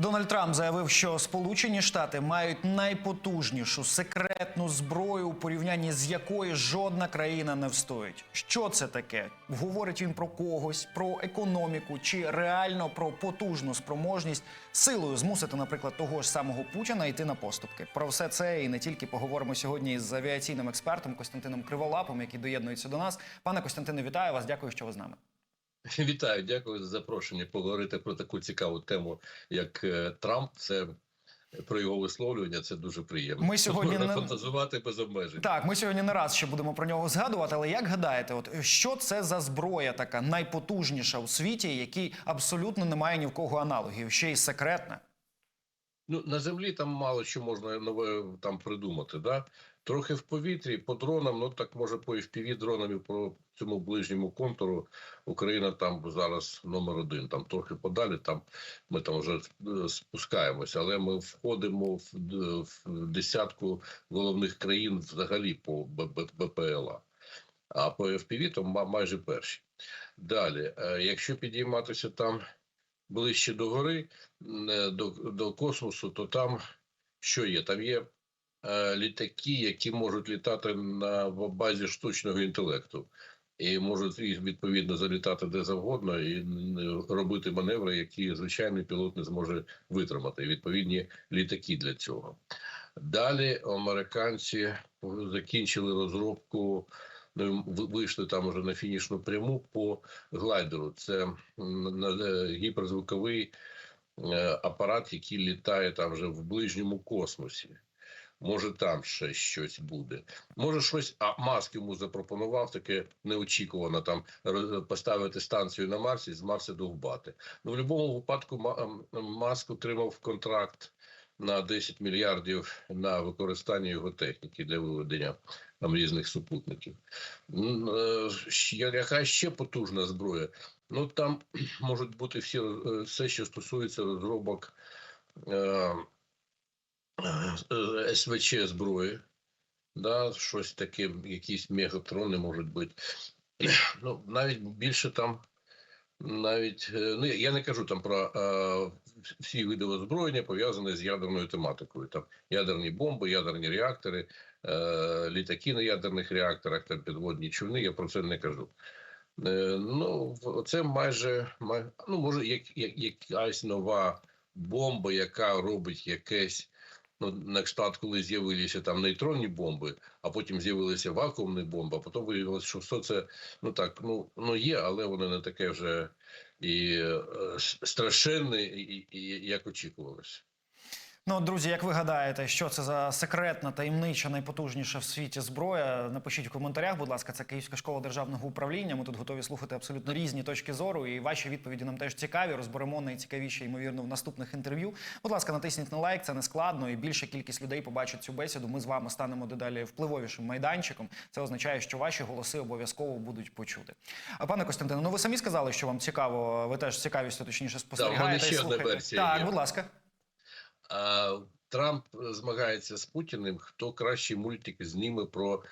Дональд Трамп заявив, що Сполучені Штати мають найпотужнішу секретну зброю, у порівнянні з якою жодна країна не встоїть. Що це таке? Говорить він про когось, про економіку чи реально про потужну спроможність силою змусити, наприклад, того ж самого Путіна йти на поступки. Про все це і не тільки поговоримо сьогодні з авіаційним експертом Костянтином Криволапом, який доєднується до нас. Пане Костянтине, вітаю вас. Дякую, що ви з нами. Вітаю, дякую за запрошення поговорити про таку цікаву тему, як е, Трамп. Це про його висловлювання. Це дуже приємно. Ми сьогодні Можна не- фантазувати без обмежень. Так, ми сьогодні не раз ще будемо про нього згадувати. Але як гадаєте, от що це за зброя така найпотужніша у світі, якій абсолютно немає ні в кого аналогів, ще й секретна? Ну на землі там мало що можна нове там придумати. Да? Трохи в повітрі по дронам. Ну так може по FPV дронам і по цьому ближньому контуру Україна там зараз номер один. Там трохи подалі. Там ми там вже е, спускаємося, але ми входимо в, в десятку головних країн взагалі по БПЛА. А по FPV то ма- майже перші. Далі, е, якщо підійматися там ближче до гори, е, до, до космосу, то там що є? Там є е, літаки, які можуть літати на базі штучного інтелекту. І можуть і, відповідно залітати де завгодно і робити маневри, які звичайний пілот не зможе витримати. Відповідні літаки для цього. Далі американці закінчили розробку. Ну, вийшли там уже на фінішну пряму по глайдеру. Це е, гіперзвуковий е, апарат, який літає там вже в ближньому космосі. Може, там ще щось буде. Може, щось а Маск йому запропонував таке неочікувано там поставити станцію на Марсі, з Марса довбати. Ну, в будь-якому випадку Ма- Маск отримав контракт на 10 мільярдів на використання його техніки для виведення там різних супутників. Е, Яка ще потужна зброя? Ну там можуть бути всі е, все, що стосується розробок е, СВЧ зброї, да, щось таке, якісь мегатрони можуть бути. Ну, навіть більше там, навіть е, ну я не кажу там про е, всі види озброєння пов'язані з ядерною тематикою. Там ядерні бомби, ядерні реактори, е, літаки на ядерних реакторах, там підводні човни. Я про це не кажу. Ну, це майже май- ну, може, як, якась нова бомба, яка робить якесь. Ну, на кшталт, коли з'явилися там нейтронні бомби, а потім з'явилися вакуумні бомби, а потім виявилося, що все це ну так, ну, ну є, але воно не таке вже і е, страшенне, і, і, і як очікувалося. Ну, друзі, як ви гадаєте, що це за секретна, таємнича, найпотужніша в світі зброя? Напишіть в коментарях, будь ласка, це Київська школа державного управління. Ми тут готові слухати абсолютно різні точки зору, і ваші відповіді нам теж цікаві. Розберемо найцікавіше, ймовірно, в наступних інтерв'ю. Будь ласка, натисніть на лайк, це не складно, і більша кількість людей побачить цю бесіду. Ми з вами станемо дедалі впливовішим майданчиком. Це означає, що ваші голоси обов'язково будуть почути. А пане Костянтине, ну ви самі сказали, що вам цікаво. Ви теж цікавістю точніше спостерігаєте. і ще одна версія Так, будь ласка. Трамп змагається з Путіним, хто кращі мультики зніме про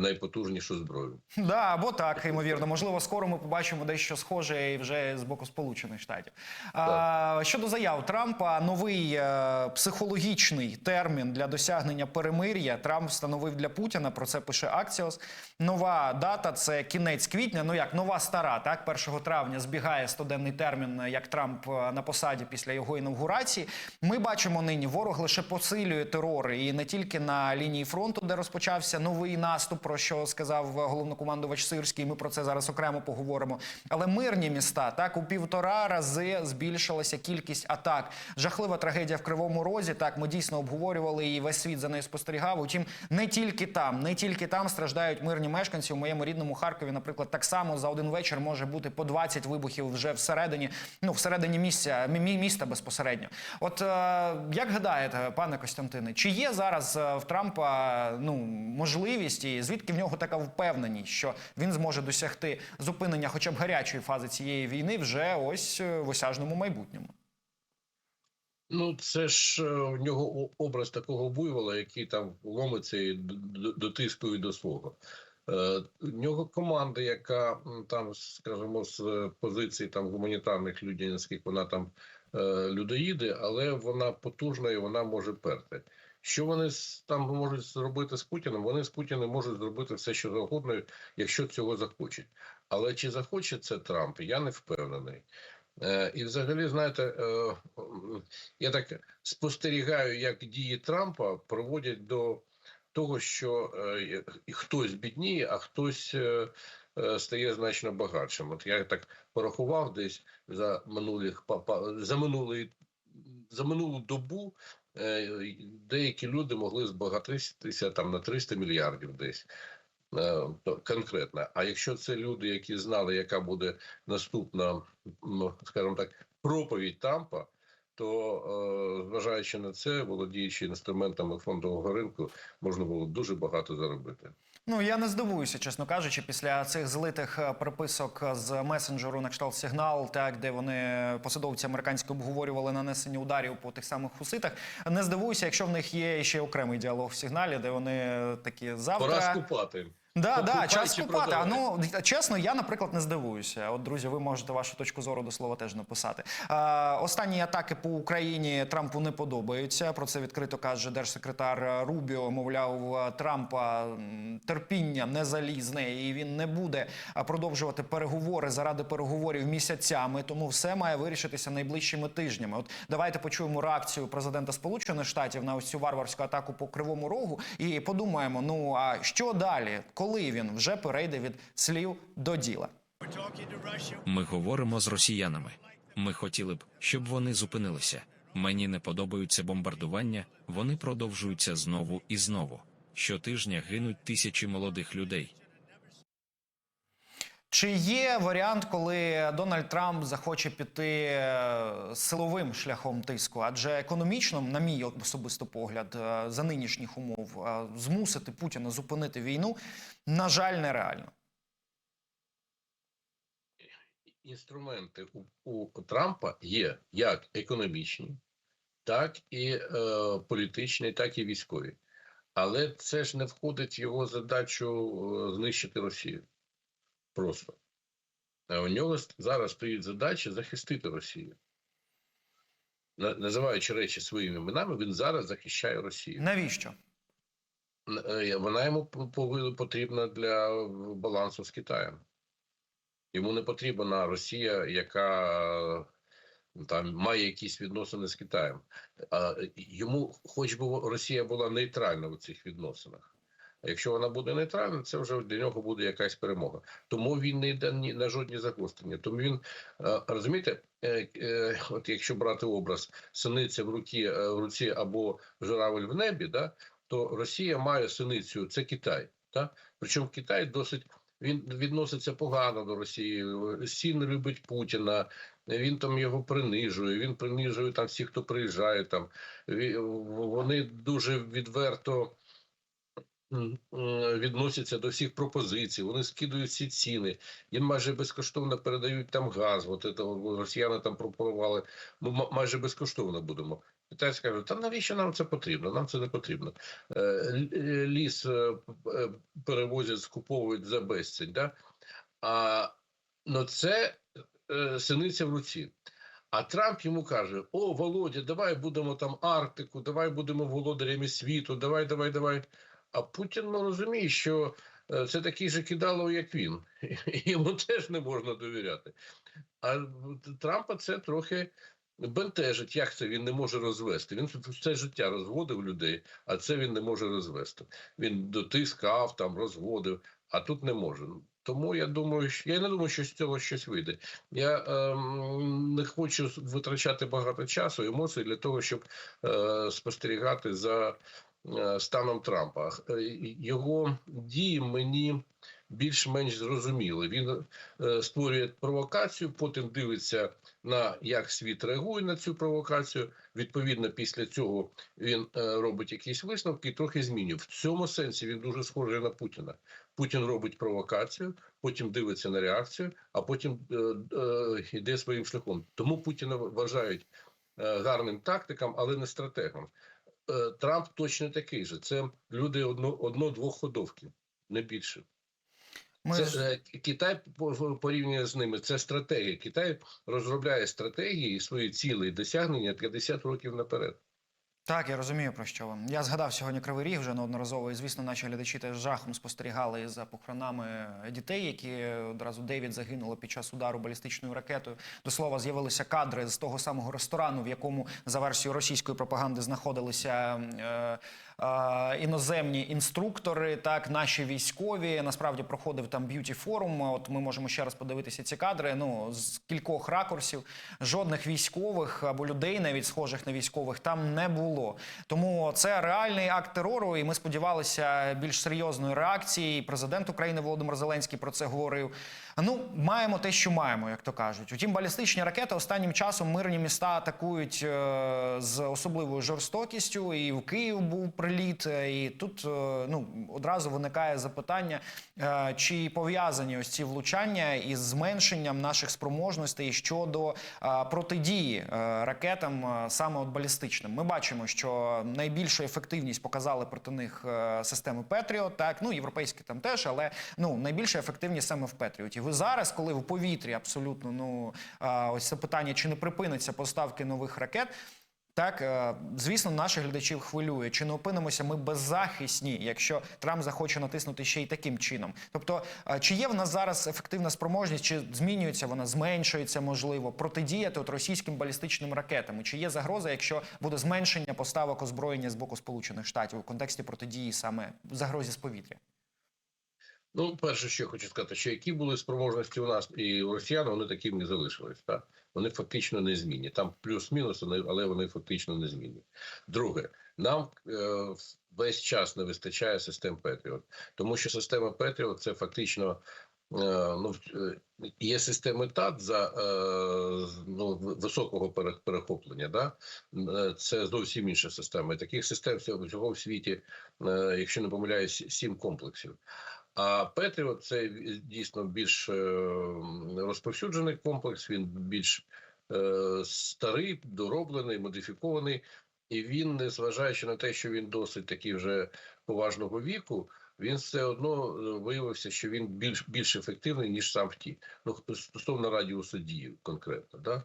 найпотужнішу зброю. Да, або так, ймовірно. Можливо, скоро ми побачимо дещо схоже і вже з боку Сполучених Штатів. А, щодо заяв Трампа, новий е, психологічний термін для досягнення перемир'я Трамп встановив для Путіна. Про це пише Аксіос. Нова дата це кінець квітня. Ну як нова стара, так 1 травня збігає стоденний термін, як Трамп е, на посаді після його інавгурації. Ми бачимо нині, ворог лише посилює терор і не тільки на лінії фронту, де розпочався новий наступ, про що сказав головнокомандувач Сирський. Ми про це зараз окремо поговоримо. Але мирні міста так у півтора рази збільшилася кількість атак. Жахлива трагедія в Кривому Розі. Так ми дійсно обговорювали і весь світ за нею спостерігав. Утім, не тільки там, не тільки там страждають мирні мешканці. У моєму рідному Харкові, наприклад, так само за один вечір може бути по 20 вибухів вже всередині, ну всередині місця мі- мі- міста безпосередньо. От е, як гадаєте, пане Костянтине, чи є зараз е, в Трампа ну можливість і звідки в нього така впевненість, що він зможе досягти зупинення, хоча б гарячої фази цієї війни, вже ось е, в осяжному майбутньому? Ну, це ж е, в нього образ такого буйвола, який там ломиться і дотискує до свого. Е, У нього команда, яка там, скажімо, з е, позиції там гуманітарних наскільки вона там е, людоїди, але вона потужна і вона може перти. Що вони там можуть зробити з Путіним? Вони з Путіним можуть зробити все, що завгодно, якщо цього захочуть. Але чи захоче це Трамп, я не впевнений. Е, І взагалі, знаєте, е, я так спостерігаю, як дії Трампа проводять до того, що е, хтось бідніє, а хтось стає значно багатшим. От я так порахував десь за минулих за минулий за минулу добу. Е, Деякі люди могли збагатитися там на 300 мільярдів десь е, конкретно. А якщо це люди, які знали, яка буде наступна, скажімо так, проповідь Тампа, то е, зважаючи на це, володіючи інструментами фондового ринку, можна було дуже багато заробити. Ну я не здивуюся, чесно кажучи, після цих злитих приписок з месенджеру на кшталт сигнал, так де вони посадовці американські обговорювали нанесення ударів по тих самих хуситах. Не здивуюся, якщо в них є ще окремий діалог в сигналі, де вони е, такі завтра. Пора скупати. Да, да, час чи купати. А ну чесно, я, наприклад, не здивуюся. От, друзі, ви можете вашу точку зору до слова теж написати. Е, останні атаки по Україні Трампу не подобаються. Про це відкрито каже держсекретар Рубіо. Мовляв, Трампа терпіння не залізне, і він не буде продовжувати переговори заради переговорів місяцями. Тому все має вирішитися найближчими тижнями. От давайте почуємо реакцію президента Сполучених Штатів на ось цю варварську атаку по Кривому Рогу і подумаємо: ну а що далі, коли він вже перейде від слів до діла? Ми говоримо з росіянами. Ми хотіли б, щоб вони зупинилися. Мені не подобаються бомбардування, вони продовжуються знову і знову. Щотижня гинуть тисячі молодих людей. Чи є варіант, коли Дональд Трамп захоче піти е, силовим шляхом тиску? Адже економічно, на мій особисто погляд, е, за нинішніх умов е, змусити Путіна зупинити війну, на жаль, нереально. Інструменти у, у Трампа є як економічні, так і е, політичні, так і військові. Але це ж не входить в його задачу знищити Росію. Просто. А у нього зараз стоїть задача захистити Росію. Називаючи речі своїми іменами, він зараз захищає Росію. Навіщо? Е, Вона йому потрібна для балансу з Китаєм. Йому не потрібна Росія, яка е, там має якісь відносини з Китаєм. Е, йому, хоч би Росія була нейтральна в цих відносинах. А якщо вона буде нейтральна, це вже для нього буде якась перемога. Тому він не йде ні на жодні загострення. Тому він е, розумієте, е, е, от якщо брати образ синиця в руці, в руці або журавель в небі, да, то Росія має синицю, це Китай. Да? Причому Китай досить він відноситься погано до Росії, сильно любить Путіна. Він там його принижує. Він принижує там всіх, хто приїжджає. Там вони дуже відверто відносяться до всіх пропозицій. Вони скидують всі ціни. Їм майже безкоштовно передають там газ. От це росіяни там пропонували. Ми майже безкоштовно будемо. Китай скаже, та навіщо нам це потрібно? Нам це не потрібно. Е, е, Ліс е, е, перевозять, скуповують за безцінь. Да? А ну це е, синиця в руці. А Трамп йому каже: О, Володя, давай будемо там Арктику, давай будемо володарями світу, давай, давай, давай. А Путін ну, розуміє, що е, це такий же кидалов, як він. Йому теж не можна довіряти. А Трампа це трохи бентежить. Як це він не може розвести? Він все життя розводив людей, а це він не може розвести. Він дотискав, там розводив, а тут не може. Тому я думаю, що я не думаю, що з цього щось вийде. Я ем, не хочу витрачати багато часу, емоцій для того, щоб е, спостерігати за е, станом Трампа. Е, Його дії мені більш-менш зрозуміли. Він е, створює провокацію, потім дивиться на як світ реагує на цю провокацію. Відповідно, після цього він е, робить якісь висновки і трохи змінює. В цьому сенсі він дуже схожий на Путіна. Путін робить провокацію, потім дивиться на реакцію, а потім е, е, йде своїм шляхом. Тому Путіна вважають е, гарним тактиком, але не стратегом. Е, Трамп точно такий же. Це люди одно, одно-двох ходовки, не більше. Ми Це ж- е, Китай по- по- порівнює з ними. Це стратегія. Китай розробляє стратегії свої цілі і досягнення 50 років наперед. Так, я розумію про що ви. Я згадав сьогодні Кривий Ріг вже неодноразово. І звісно, наші глядачі теж жахом спостерігали за похоронами дітей, які одразу дев'ять загинули під час удару балістичною ракетою. До слова, з'явилися кадри з того самого ресторану, в якому за версією російської пропаганди знаходилися. Іноземні інструктори, так наші військові. Насправді проходив там б'юті форум. От ми можемо ще раз подивитися ці кадри. Ну з кількох ракурсів жодних військових або людей, навіть схожих на військових, там не було. Тому це реальний акт терору, і ми сподівалися більш серйозної реакції. Президент України Володимир Зеленський про це говорив. Ну, маємо те, що маємо, як то кажуть. Утім, балістичні ракети останнім часом мирні міста атакують е, з особливою жорстокістю. І в Київ був приліт. е, І тут е, ну одразу виникає запитання, чи пов'язані ось ці влучання із зменшенням наших спроможностей щодо протидії ракетам, саме от балістичним. Ми бачимо, що найбільшу ефективність показали проти них системи Петріот. Так, ну європейські там теж, але ну найбільша ефективність саме в Петріоті. Ви зараз, коли в повітрі абсолютно ну ось це питання, чи не припиниться поставки нових ракет. Так, е, звісно, наших глядачів хвилює. Чи не опинимося ми беззахисні, якщо Трамп захоче натиснути ще й таким чином? Тобто, е, чи є в нас зараз ефективна спроможність, чи змінюється вона, зменшується можливо протидіяти от російським балістичним ракетам? Чи є загроза, якщо буде зменшення поставок озброєння з боку Сполучених Штатів у контексті протидії саме загрозі з повітря? Ну, перше, що я хочу сказати, що які були спроможності у нас і у росіян, вони такими не залишились. Так? Вони фактично не змінні. Там плюс-мінус, але- вони фактично не змінні. Друге, нам е, весь час не вистачає систем Петріот, тому що система Петріот це фактично. е, Ну, е, є системи ТАТ за е, ну, високого пере- перехоплення. Да? Це зовсім інша система. І таких систем всього в світі, якщо не помиляюсь, сім комплексів. А Петріот це дійсно більш е, розповсюджений комплекс. Він більш е, старий, дороблений, модифікований, і він, незважаючи на те, що він досить такий вже поважного віку, він все одно е, виявився, що він більш більш ефективний ніж сам ті. Ну стосовно радіусу дії конкретно, да.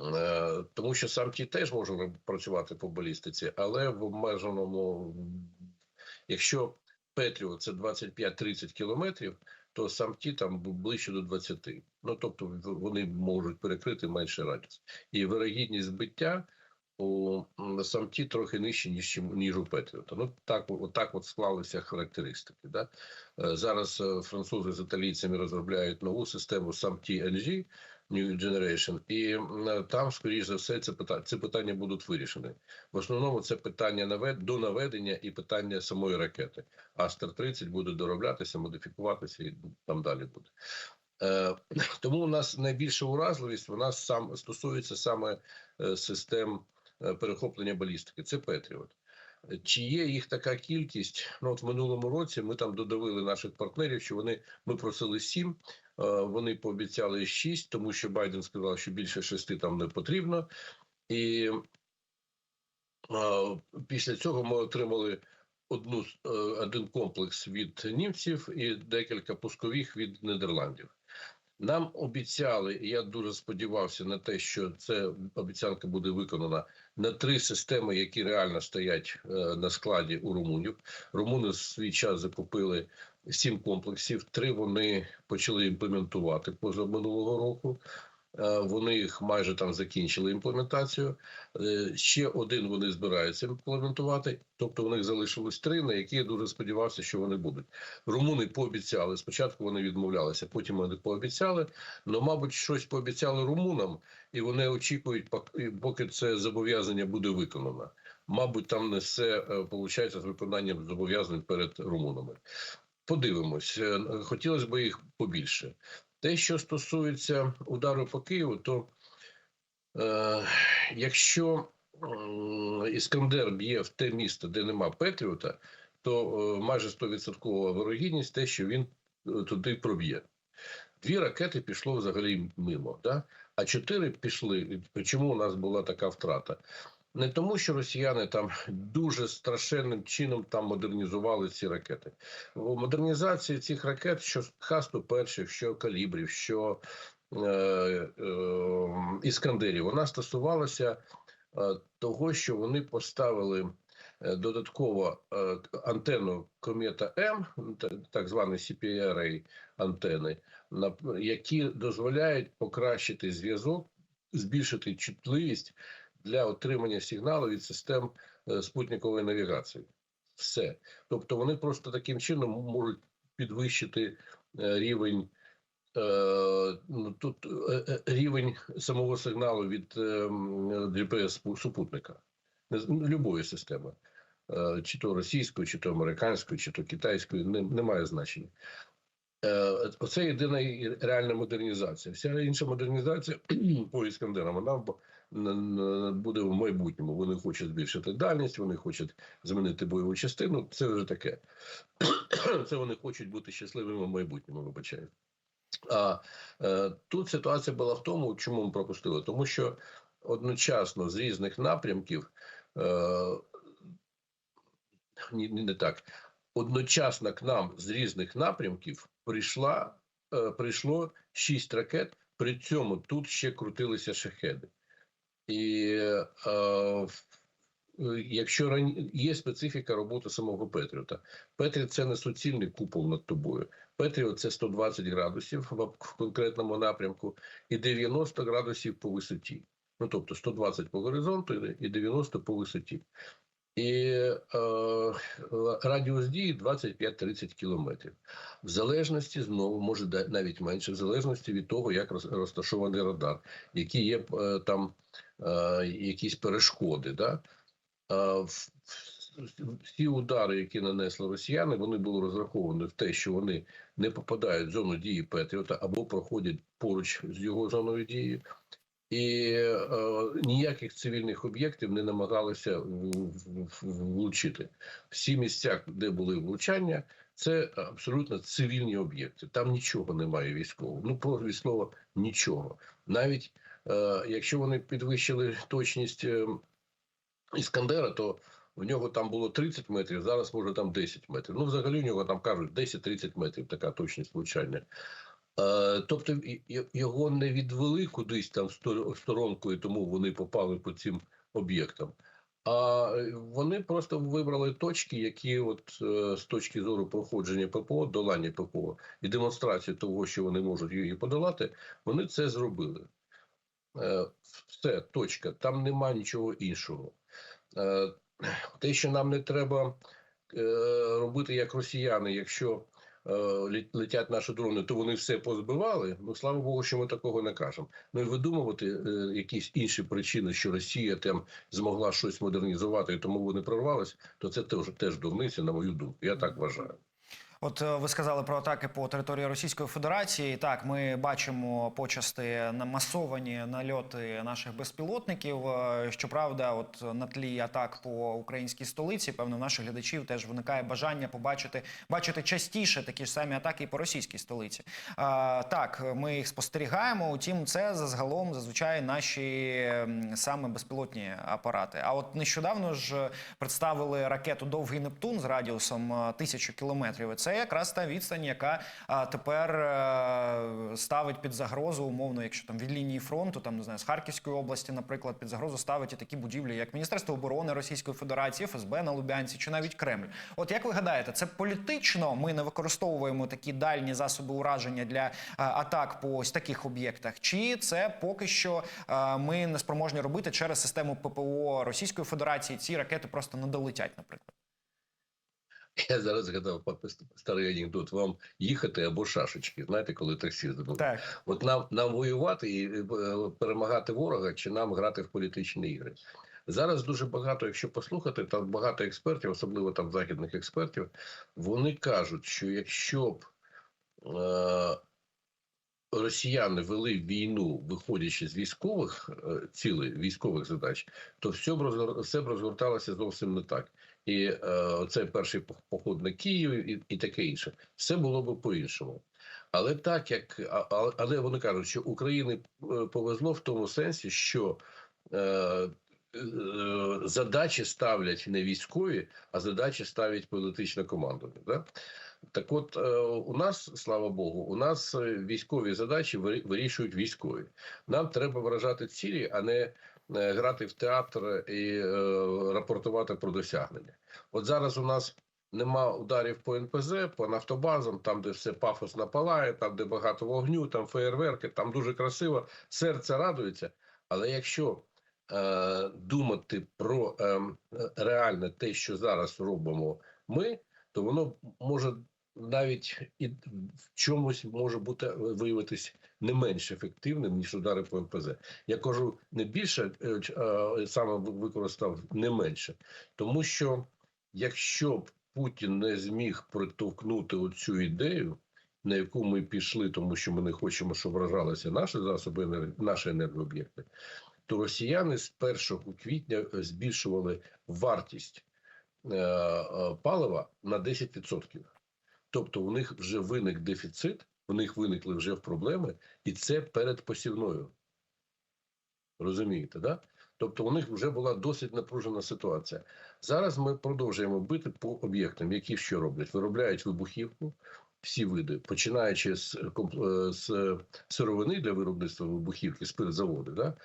Е, Тому що сам ті теж може працювати по балістиці, але в обмеженому, якщо Петріо це 25-30 кілометрів, то сам ті там ближче до 20. Ну тобто вони можуть перекрити менше радіус. І вирогідність збиття у самті трохи нижче, ніж ніж у Петріота. Ну так, от так от склалися характеристики. Да? Е, Зараз е, французи з італійцями розробляють нову систему самті NG, New Generation, і там, скоріш за все, це питання, ці питання будуть вирішені. В основному це питання навед, до наведення і питання самої ракети. Астер 30 буде дороблятися, модифікуватися і там далі буде. Е, тому у нас найбільша уразливість вона сам стосується саме е, систем е, перехоплення балістики. Це Петріот. Чи є їх така кількість? Ну от в минулому році ми там додавили наших партнерів, що вони ми просили сім. Е, Вони пообіцяли шість, тому що Байден сказав, що більше шести там не потрібно. І е, після цього ми отримали одну е, один комплекс від німців і декілька пускових від Нідерландів. Нам обіцяли, і я дуже сподівався на те, що це обіцянка буде виконана на три системи, які реально стоять на складі у румунів. Румуни в свій час закупили сім комплексів. Три вони почали імплементувати поза минулого року. Е, Вони їх майже там закінчили імплементацію. Е, Ще один вони збираються імплементувати. Тобто у них залишилось три, на які я дуже сподівався, що вони будуть. Румуни пообіцяли. Спочатку вони відмовлялися, потім вони пообіцяли. Ну, мабуть, щось пообіцяли румунам, і вони очікують, поки це зобов'язання буде виконано. Мабуть, там не все виходить з виконанням зобов'язань перед румунами. Подивимось, Е, хотілося б їх побільше. Те, що стосується удару по Києву, то е, якщо м, Іскандер б'є в те місто, де нема Петріота, то е, майже 100% вирогідність те, що він е, туди проб'є. Дві ракети пішло взагалі мимо, да? а чотири пішли. Чому у нас була така втрата? Не тому, що росіяни там дуже страшенним чином там модернізували ці ракети. Модернізації цих ракет, що хасту перших, що калібрів, що е, е, іскандерів, вона стосувалася е, того, що вони поставили е, додатково е, антенну комета М, так звані CPRA антени, які дозволяють покращити зв'язок, збільшити чутливість для отримання сигналу від систем е, спутникової навігації. Все. Тобто вони просто таким чином можуть підвищити е, рівень. е, ну, Тут рівень самого сигналу від супу- супутника ну, любої системи, чи то російської, чи то американської, чи то китайської, не, немає значення. Оце єдина реальна модернізація. Вся інша модернізація по іскандерам вона буде в майбутньому. Вони хочуть збільшити дальність, вони хочуть змінити бойову частину. Це вже таке. Це вони хочуть бути щасливими в майбутньому. Вибачаю. А е, тут ситуація була в тому, чому ми пропустили, тому що одночасно з різних напрямків. Е, ні, не так. Одночасно к нам з різних напрямків прийшла, е, прийшло шість ракет. При цьому тут ще крутилися шахеди. І е, якщо рані... є специфіка роботи самого Петріота, Петріот це не суцільний купол над тобою. Петріот це 120 градусів в, конкретному напрямку і 90 градусів по висоті. Ну тобто 120 по горизонту і 90 по висоті. І е, радіус дії 25-30 кілометрів. В залежності знову може навіть менше, в залежності від того, як розташований радар, які є е, там якісь перешкоди. Да? Е, всі удари, які нанесли росіяни, вони були розраховані в те, що вони не попадають в зону дії Петріота або проходять поруч з його зоною дії. І е, ніяких цивільних об'єктів не намагалися влучити. Всі місця, де були влучання, це абсолютно цивільні об'єкти. Там нічого немає військового. Ну про слово нічого. Навіть е, якщо вони підвищили точність е, іскандера, то в нього там було 30 метрів, зараз може там 10 метрів. Ну, взагалі, у нього там кажуть 10-30 метрів така точність влучання. Е, Тобто його не відвели кудись там в сто- в сторонку, і тому вони попали по цим об'єктам. А е, вони просто вибрали точки, які, от е, з точки зору проходження ППО, долання ППО і демонстрації того, що вони можуть її подолати, вони це зробили. Е, Все, точка. Там нема нічого іншого. Е, Те, що нам не треба е, робити як росіяни, якщо летять наші дрони, то вони все позбивали. Ну слава Богу, що ми такого не кажемо. Ну і видумувати якісь інші причини, що Росія там змогла щось модернізувати, і тому вони прорвались, то це теж теж дурниця, на мою думку. Я так вважаю. От е, ви сказали про атаки по території Російської Федерації. Так, ми бачимо почасти масовані нальоти наших безпілотників. Е, Щоправда, от на тлі атак по українській столиці, певно, наших глядачів теж виникає бажання побачити бачити частіше такі ж самі атаки і по російській столиці. А, так, ми їх спостерігаємо. Утім, це загалом зазвичай наші саме безпілотні апарати. А от нещодавно ж представили ракету Довгий Нептун з радіусом е, тисячу кілометрів. І Якраз та відстань, яка а, тепер е, ставить під загрозу, умовно, якщо там від лінії фронту, там не знаю, з Харківської області, наприклад, під загрозу ставить і такі будівлі, як Міністерство оборони Російської Федерації, ФСБ на Лубянці чи навіть Кремль. От як ви гадаєте, це політично ми не використовуємо такі дальні засоби ураження для е, атак по ось таких об'єктах, чи це поки що е, ми не спроможні робити через систему ППО Російської Федерації? Ці ракети просто не долетять, наприклад. Я зараз згадав старий анекдот. Вам їхати або шашечки. Знаєте, коли таксі замовляють? Так. От нам, нам воювати і е, перемагати ворога, чи нам грати в політичні ігри. Зараз дуже багато, якщо послухати, там багато експертів, особливо там західних експертів, вони кажуть, що якщо б е, росіяни вели війну, виходячи з військових е, цілей, військових задач, то все б розгор- все б розгорталося зовсім не так. І е, це перший поход на Київ і, і таке інше. Все було б по-іншому. Але так як а- а- але вони кажуть, що Україні е, повезло в тому сенсі, що е, е, задачі ставлять не військові, а задачі ставить політичне командування. Да? Так от, е, у нас, слава Богу, у нас військові задачі вирі- вирішують військові. Нам треба виражати цілі, а не грати в театр і е, рапортувати про досягнення. От зараз у нас нема ударів по НПЗ, по нафтобазам, там, де все пафосно палає, там, де багато вогню, там феєрверки, там дуже красиво, серце радується. Але якщо е, думати про е, реальне те, що зараз робимо ми, то воно може навіть і в чомусь може бути виявитись не менш ефективним ніж удари по МПЗ. Я кажу не більше, е, е, саме використав не менше, тому що якщо б Путін не зміг притовкнути оцю ідею, на яку ми пішли, тому що ми не хочемо, щоб вражалися наші засоби наші енергооб'єкти, то росіяни з 1 квітня е, збільшували вартість палива на 10%. Тобто у них вже виник дефіцит, у них виникли вже проблеми, і це перед посівною. Розумієте, да? Тобто у них вже була досить напружена ситуація. Зараз ми продовжуємо бити по об'єктам, які що роблять? Виробляють вибухівку, всі види, починаючи з, е, з сировини для виробництва вибухівки, спиртзаводи, да?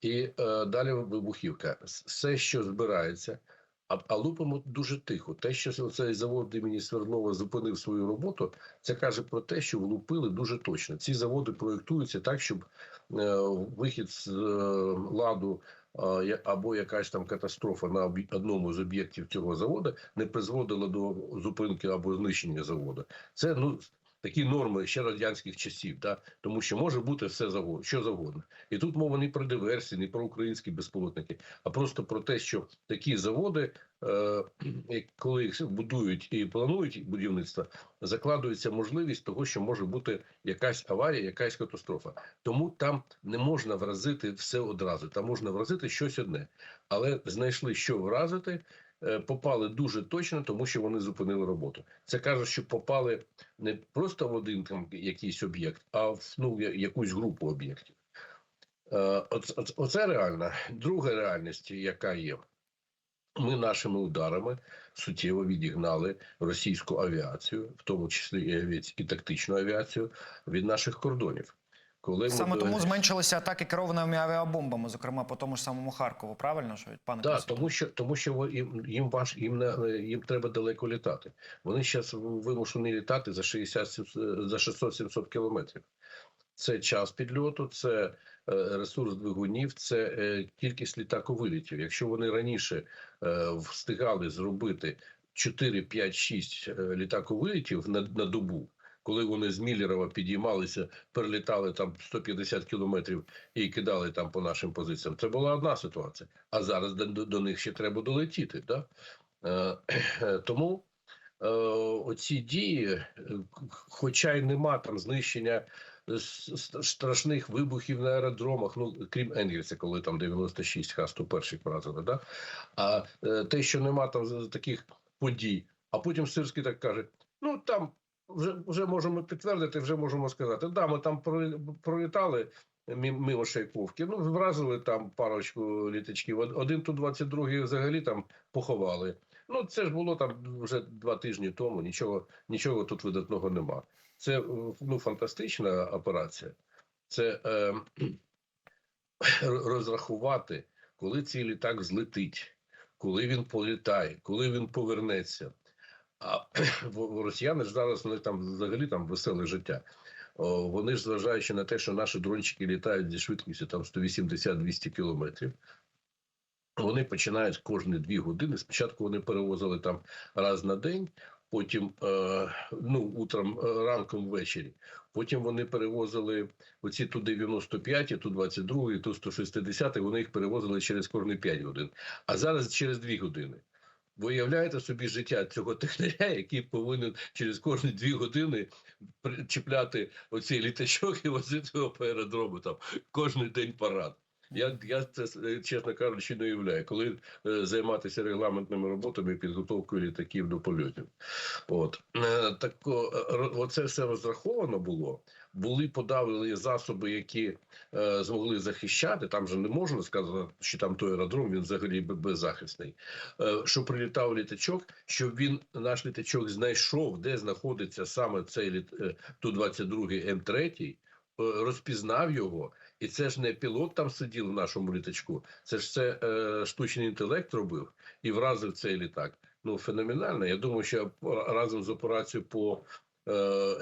і е, далі вибухівка. Все, що збирається, а, а лупимо дуже тихо. Те, що цей завод імені Свердлова зупинив свою роботу, це каже про те, що влупили дуже точно. Ці заводи проєктуються так, щоб е, вихід з е, ладу я- або якась там катастрофа на одному з об'єктів цього заводу не призводила до зупинки або знищення заводу. Це ну такі норми ще радянських часів, да? тому що може бути все завгодно, що завгодно. І тут мова не про диверсії, не про українські безполотники, а просто про те, що такі заводи, е, коли їх будують і планують будівництво, закладується можливість того, що може бути якась аварія, якась катастрофа. Тому там не можна вразити все одразу. Там можна вразити щось одне, але знайшли, що вразити. Е, Попали дуже точно, тому що вони зупинили роботу. Це каже, що попали не просто в один там якийсь об'єкт, а в ну якусь групу об'єктів. Е, оц- оц- Оце реальна. Друга реальність, яка є. Ми нашими ударами суттєво відігнали російську авіацію, в тому числі і тактичну авіацію, від наших кордонів. Коли Саме тому зменшилися атаки керованими авіабомбами, зокрема по тому ж самому Харкову. Правильно що пане Да, Константине? тому що тому що їм їм важ їм на їм треба далеко літати. Вони зараз вимушені літати за 60 за 600-700 кілометрів. Це час підльоту, це е, ресурс двигунів, це е, кількість літаковилітів. Якщо вони раніше е, встигали зробити 4, 5, 6 е, літаковилітів на, на добу, коли вони з Міллерова підіймалися, перелітали там 150 кілометрів і кидали там по нашим позиціям. Це була одна ситуація. А зараз до, до, них ще треба долетіти. Да? Е, тому е, оці дії, е, хоча й нема там знищення с- страшних вибухів на аеродромах, ну крім Енгельса, коли там 96 Х-101 вразили, да? а е, те, що нема там таких подій, а потім Сирський так каже: ну там вже, вже можемо підтвердити, вже можемо сказати, да, ми там пролітали. Мимо Шайковки, ну вразили там парочку літачків. Один ту 22 взагалі там поховали. Ну це ж було там вже два тижні тому. Нічого, нічого тут видатного нема. Це е, ну фантастична операція. Це е, розрахувати, коли цей літак злетить, коли він політає, коли він повернеться. А росіяни ж зараз вони там взагалі там веселе життя. Вони ж зважаючи на те, що наші дрончики літають зі швидкістю там 180-200 кілометрів. Вони починають кожні дві години. Спочатку вони перевозили там раз на день, потім е, ну утром е, ранком ввечері. Потім вони перевозили оці ту 95, ту 22, ту 160, вони їх перевозили через кожні 5 годин. А зараз через 2 години. Ви уявляєте собі життя цього технаря, який повинен через кожні дві години чіпляти оцей літачок і возити його по аеродрому там кожен день парад. Я, я це е, чесно кажучи, не уявляю, коли е, займатися регламентними роботами, підготовкою літаків до польотів. От е, так о, оце все розраховано було. Були подавлені засоби, які е, змогли захищати. Там же не можна сказати, що там той аеродром він взагалі беззахисний. Е, що прилітав літачок, щоб він наш літачок знайшов, де знаходиться саме цей літ е, Ту-22 М3, е, розпізнав його. І це ж не пілот там сидів в нашому літачку, це ж це е, штучний інтелект робив і вразив цей літак. Ну феноменально. Я думаю, що разом з операцією по е,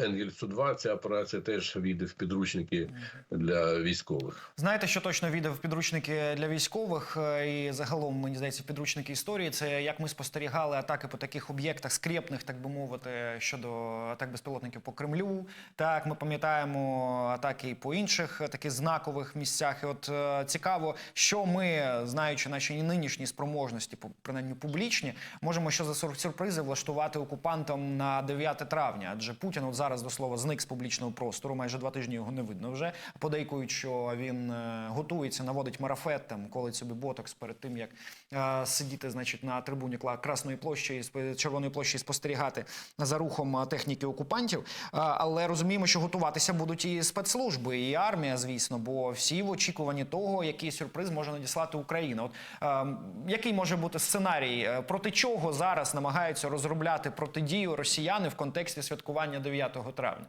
Енгельсу 2 ця операція теж війде в підручники для військових. Знаєте, що точно відео в підручники для військових е, і загалом мені здається в підручники історії. Це як ми спостерігали атаки по таких об'єктах скрєпних, так би мовити, щодо атак безпілотників по Кремлю. Так, ми пам'ятаємо атаки і по інших е, таких знакових місцях. І от е, цікаво, що ми, знаючи наші нинішні спроможності, принаймні публічні, можемо що за сюр- сюрпризи влаштувати окупантам на 9 травня. Адже Путін от зараз до слова зник з публічного простору. Майже два тижні його не видно вже. Подейкують, що він е, готується, наводить марафет, там колить собі ботокс перед тим, як е, сидіти, значить, на трибуні Красної площі Червоної площі і спостерігати за рухом е, техніки окупантів. Е, але розуміємо, що готуватися будуть і спецслужби, і армія, звісно, бо всі в очікуванні того, який сюрприз може надіслати Україна. От е, який може бути сценарій, проти чого зараз намагаються розробляти протидію росіяни в контексті святкування 9 травня?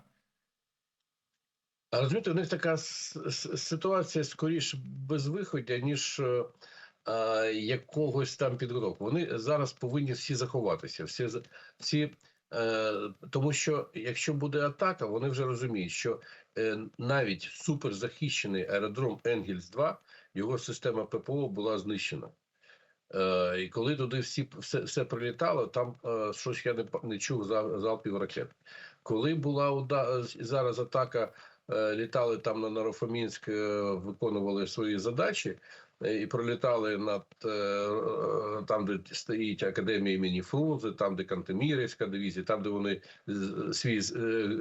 Розумієте, у них така ситуація скоріше безвиходя, ніж е, е, якогось там підготовку. Вони зараз повинні всі заховатися. Всі, всі, е, тому що якщо буде атака, вони вже розуміють, що е, навіть суперзахищений аеродром Енгельс 2 його система ППО була знищена. Е, і коли туди всі все, все прилітало, там е, щось я не, не чув за, залпів ракет. Коли була уда, зараз атака, е, літали там на Нарофомінськ, виконували свої задачі і пролітали над там, де стоїть академія імені Фрунзе, там, де Кантемірівська дивізія, там, де вони свій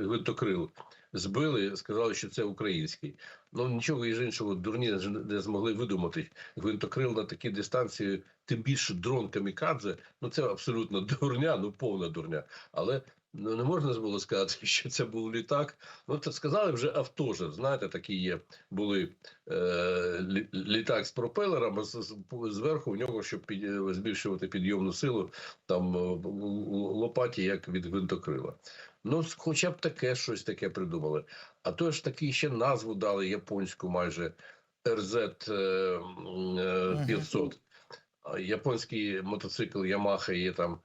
гвинтокрил збили, сказали, що це український. Ну нічого із іншого дурні не змогли видумати. Гвинтокрил на такій дистанції, тим більше дрон камікадзе. Ну це абсолютно дурня, ну повна дурня. Але ну, не можна було сказати, що це був літак. Ну це сказали вже автожер. Знаєте, такі є. Були е, лі- літак з пропелером, а з- зверху в нього, щоб під, збільшувати підйомну силу, там е, лопаті, як від гвинтокрила. Ну, хоча б таке щось таке придумали. А то ж таки ще назву дали японську майже РЗ е, м, е, 500. Японський мотоцикл Yamaha є там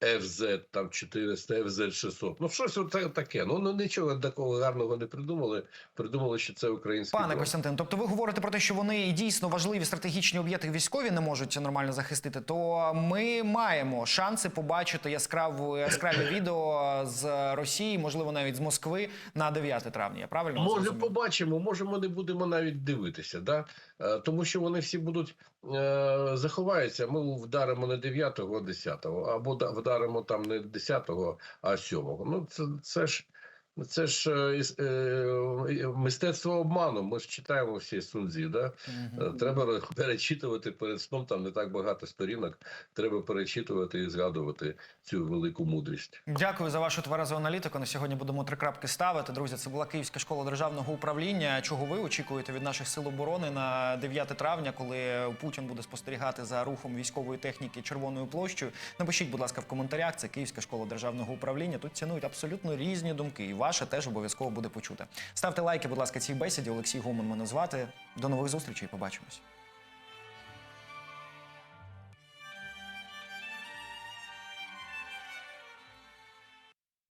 FZ там 400, FZ 600. Ну щось оце таке. Ну, ну нічого такого гарного не придумали. Придумали, що це український Пане. Костянтин, тобто ви говорите про те, що вони дійсно важливі стратегічні об'єкти військові не можуть нормально захистити, то ми маємо шанси побачити яскраву яскраві відео з Росії, можливо, навіть з Москви на 9 травня. Я правильно Може, побачимо, може, ми не будемо навіть дивитися, да? Е, тому що вони всі будуть е, заховаються. Ми вдаримо не 9-го, а 10-го, або вдаримо там не 10-го, а 7-го. Ну, це, це ж. Це ж е, е, мистецтво обману. Ми ж читаємо всі сунзі. Да? Е, Треба перечитувати перед сном. Там не так багато сторінок. Треба перечитувати і згадувати цю велику мудрість. Дякую за вашу тверезу аналітику. На сьогодні будемо три крапки ставити. Друзі, це була Київська школа державного управління. Чого ви очікуєте від наших сил оборони на 9 травня, коли Путін буде спостерігати за рухом військової техніки Червоною площею? Напишіть, будь ласка, в коментарях. Це Київська школа державного управління. Тут цінують абсолютно різні думки, і ваше теж обов'язково буде почуте. Ставте лайки, будь ласка, цій бесіді. Олексій Гуман мене звати. До нових зустрічей. Побачимось.